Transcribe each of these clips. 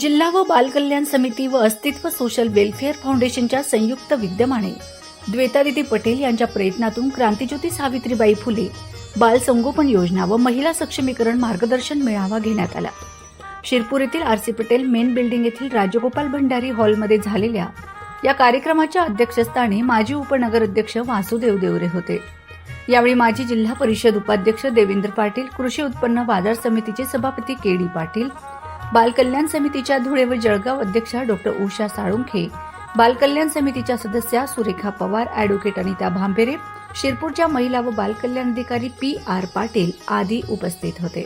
जिल्हा व बाल कल्याण समिती व अस्तित्व सोशल वेलफेअर फाउंडेशनच्या संयुक्त विद्यमाने द्वेतादिती पटेल यांच्या प्रयत्नातून क्रांतीज्योती सावित्रीबाई फुले बाल संगोपन योजना व महिला सक्षमीकरण मार्गदर्शन मेळावा घेण्यात आला. शिरपूर येथील आरसी पटेल मेन बिल्डिंग येथील राजगोपाल भंडारी हॉलमध्ये झालेल्या या कार्यक्रमाच्या अध्यक्षस्थानी माजी उपनगराध्यक्ष वासुदेव देवरे होते. यावेळी माजी जिल्हा परिषद उपाध्यक्ष देवेंद्र पाटील कृषी उत्पन्न बाजार समितीचे सभापती के डी पाटील बालकल्याण समितीच्या धुळे व जळगाव अध्यक्षा डॉक्टर उषा साळुंखे बालकल्याण समितीच्या सदस्या सुरेखा पवार अॅडव्होकेट अनिता भांबेरे शिरपूरच्या महिला व बालकल्याण अधिकारी पी आर पाटील आदी उपस्थित होते.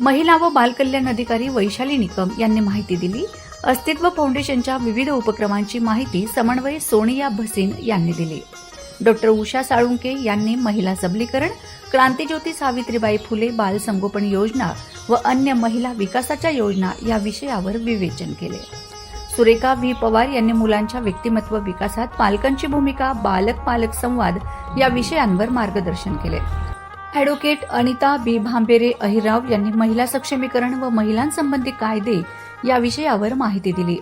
महिला व बालकल्याण अधिकारी वैशाली निकम यांनी माहिती दिली. अस्तित्व फाउंडेशनच्या विविध उपक्रमांची माहिती समन्वय सोनिया भसीन यांनी दिली. डॉक्टर उषा साळुंके यांनी महिला सबलीकरण क्रांतीज्योती सावित्रीबाई फुले बाल संगोपन योजना व अन्य महिला विकासाच्या योजना या विषयावर विवेचन केले. सुरेखा व्ही. पवार यांनी मुलांच्या व्यक्तिमत्व विकासात पालकांची भूमिका बालक पालक संवाद या विषयांवर मार्गदर्शन केले. ॲडव्होकेट अनिता बी. भांबेरे अहिराव यांनी महिला सक्षमीकरण व महिलांसंबंधी कायदे या विषयावर माहिती दिली.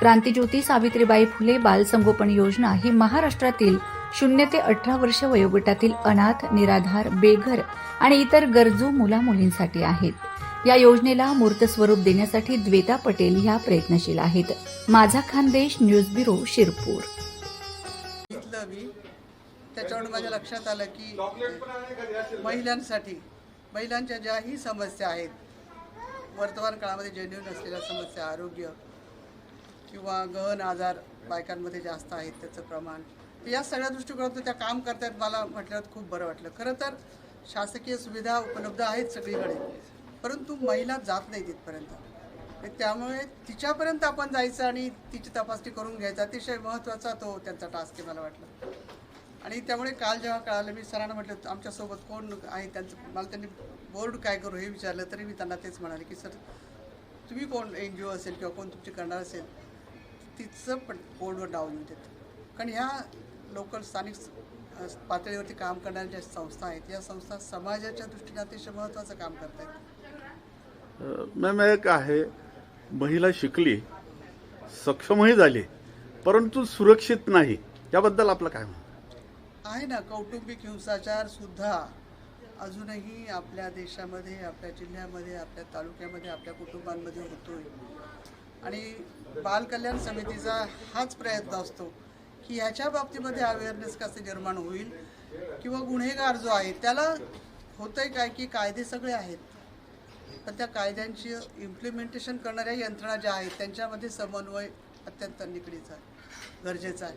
क्रांतीज्योती सावित्रीबाई फुले बाल संगोपन योजना ही महाराष्ट्रातील शून्य ते अठरा वर्ष वयोगटातील अनाथ निराधार बेघर आणि इतर गरजू मुला मुलींसाठी आहेत. या योजनेला मूर्त स्वरूप देण्यासाठी द्वेता पटेल ह्या प्रयत्नशील आहेत. माझा खानदेश न्यूज ब्युरो शिरपूर. बघितलं त्याच्यावर माझ्या लक्षात आलं की महिलांसाठी महिलांच्या ज्याही समस्या आहेत वर्तमान काळामध्ये जेन्युन असलेल्या समस्या आरोग्य किंवा गहन आजार बायकांमध्ये जास्त आहेत त्याचं प्रमाण. या सगळ्या दृष्टिकोनातून त्या काम करतायत मला म्हटल्यावर खूप बरं वाटलं. खरं तर शासकीय सुविधा उपलब्ध आहेत सगळीकडे परंतु महिला जात नाही तिथपर्यंत त्यामुळे तिच्यापर्यंत आपण जायचं आणि तिची तपासणी करून घ्यायचा अतिशय महत्त्वाचा तो त्यांचा टास्क आहे मला वाटलं. आणि त्यामुळे काल जेव्हा कळालं मी सरांना म्हटलं आमच्यासोबत कोण आहे त्यांचं? मला त्यांनी बोर्ड काय करू हे विचारलं तरी मी त्यांना तेच म्हणाले की सर तुम्ही कोण एन जी ओ असेल किंवा कोण तुमची करणार असेल तिचं पण बोर्डवर डाऊन येऊ देत. कारण ह्या लोकल स्थानिक पातळीवरती काम करणाऱ्या ज्या संस्था आहेत या संस्था समाजाच्या दृष्टीने अतिशय महत्त्वाचं काम करत आहेत मॅम एक आहे महिला शिकली सक्षमही झाली परंतु सुरक्षित नाही. याबद्दल आपलं काय म्हणणं? आहे ना कौटुंबिक हिंसाचार सुद्धा अजूनही आपल्या देशामध्ये आपल्या जिल्ह्यामध्ये आपल्या तालुक्यामध्ये आपल्या कुटुंबांमध्ये होतोय. आणि बाल कल्याण समितीचा हाच प्रयत्न असतो. की ह्याच्या बाबतीमध्ये अवेअरनेस कसं निर्माण होईल? किंवा गुन्हेगार जो आहे त्याला होतंय काय की कायदे सगळे आहेत? पण त्या कायद्यांची इम्प्लिमेंटेशन करणाऱ्या यंत्रणा ज्या आहेत त्यांच्यामध्ये समन्वय अत्यंत निकडीचा आहे गरजेचा आहे.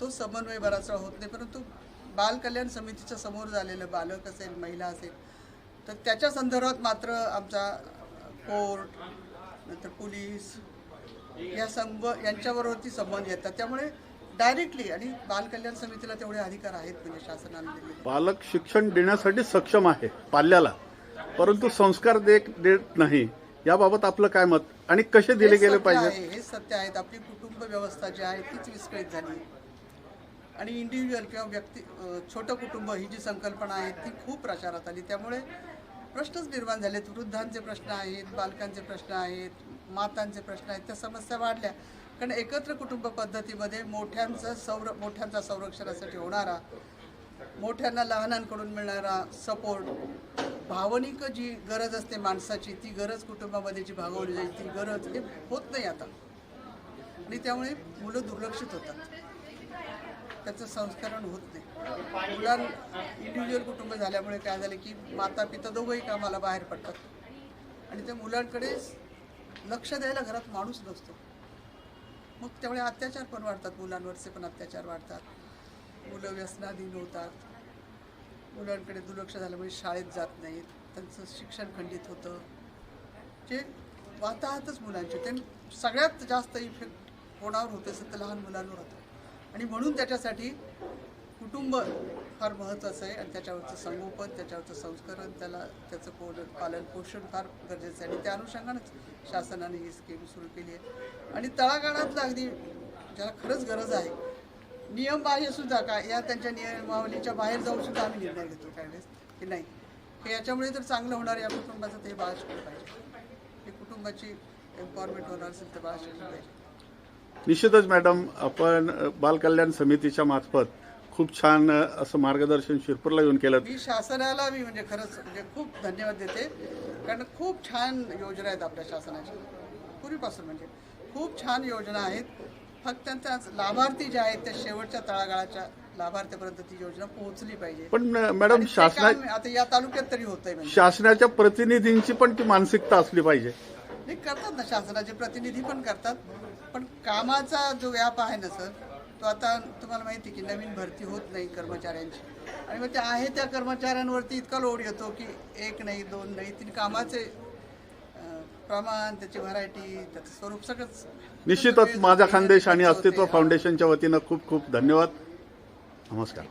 तो समन्वय बराच होत नाही परंतु बाल कल्याण समितीच्या समोर झालेलं बालक असेल महिला असेल तर त्याच्या संदर्भात मात्र आमचा कोर्ट नंतर पोलीस या संब यांच्याबरोबरती संबंध येतात. त्यामुळे डायरेक्टली आणि बाल कल्याण समितीला तेवढे अधिकार आहेत म्हणजे शासनाने पालक शिक्षण देण्यासाठी सक्षम आहे पाल्याला. परंतु संस्कार देत देत नाही. याबाबत आपलं काय मत? आणि कसे दिले गेले पाहिजे हे सत्य आहेत आपली कुटुंब व्यवस्था जी आहे तीच विस्कळीत झाली. आणि इंडिव्हिज्युअल किंवा व्यक्ती छोटं कुटुंब ही जी संकल्पना आहे ती खूप प्रचारात आली. त्यामुळे प्रश्नच निर्माण झालेत. वृद्धांचे प्रश्न आहेत बालकांचे प्रश्न आहेत मातांचे प्रश्न आहेत. त्या समस्या वाढल्या. कारण एकत्र कुटुंब पद्धतीमध्ये मोठ्यांचं संर मोठ्यांचा संरक्षणासाठी होणारा मोठ्यांना लहानांकडून मिळणारा सपोर्ट भावनिक जी गरज असते माणसाची ती गरज कुटुंबामध्ये जी भागवली जाईल ती गरज हे होत नाही आता. आणि त्यामुळे मुलं दुर्लक्षित होतात. त्याचं संस्करण होत नाही. मुलां इंडिव्हिज्युअल कुटुंब झाल्यामुळे काय झालं की माता पिता दोघंही कामाला बाहेर पडतात. आणि त्या मुलांकडे लक्ष द्यायला घरात माणूस नसतो. मग त्यामुळे अत्याचार पण वाढतात मुलांवरचे पण अत्याचार वाढतात. मुलं व्यसनाधीन होतात. मुलांकडे दुर्लक्ष झाल्यामुळे म्हणजे शाळेत जात नाहीत. त्यांचं शिक्षण खंडित होतं. जे वाताहतच मुलांचे ते सगळ्यात जास्त इफेक्ट कोणावर होते असं तर लहान मुलांवर होतं. आणि म्हणून त्याच्यासाठी कुटुंब फार महत्त्वाचं आहे आणि त्याच्यावरचं संगोपन त्याच्यावरचं संस्करण त्याला त्याचं पो पालन पोषण फार गरजेचं आहे. आणि त्या अनुषंगानेच शासनाने ही स्कीम सुरू केली आहे. आणि तळागाळातलं अगदी ज्याला खरंच गरज आहे नियम बाह्य सुद्धा काय या त्यांच्या नियमावलीच्या बाहेर जाऊन सुद्धा आम्ही निर्णय घेतो त्यावेळेस की नाही. हे याच्यामुळे तर चांगलं होणार या कुटुंबाचं ते बाळ शिकलं पाहिजे. हे कुटुंबाची एम्पॉवरमेंट होणार असेल तर बाळासाहेब पाहिजे. निश्चितच मॅडम आपण बालकल्याण समितीच्या मार्फत खूप छान असं मार्गदर्शन शिरपूरला येऊन केलं. मी शासनाला मी म्हणजे खरंच म्हणजे खूप धन्यवाद देते. कारण खूप छान योजना आहेत आपल्या शासनाच्या पूर्वीपासून म्हणजे. खूप छान योजना आहेत. फक्त त्यांचा लाभार्थी जे आहेत त्या शेवटच्या तळागाळाच्या लाभार्थ्यापर्यंत ती योजना पोहोचली पाहिजे. पण मॅडम शासना आता या तालुक्यात तरी होतंय म्हणजे. शासनाच्या प्रतिनिधींची पण ती मानसिकता असली पाहिजे. करतात ना शासनाचे प्रतिनिधी पण करतात. पण कामाचा जो व्याप आहे ना सर तो आता तुम्हाला माहिती आहे की नवीन भरती होत नाही कर्मचाऱ्यांची. आणि मग त्या आहे त्या कर्मचाऱ्यांवरती इतका लोड येतो की एक नाही दोन नाही तीन कामाचे प्रमाण त्याची व्हरायटी त्याचं स्वरूप सगळंच. निश्चितच माझा खानदेश आणि. अस्तित्व फाउंडेशनच्या वतीनं खूप खूप धन्यवाद. नमस्कार.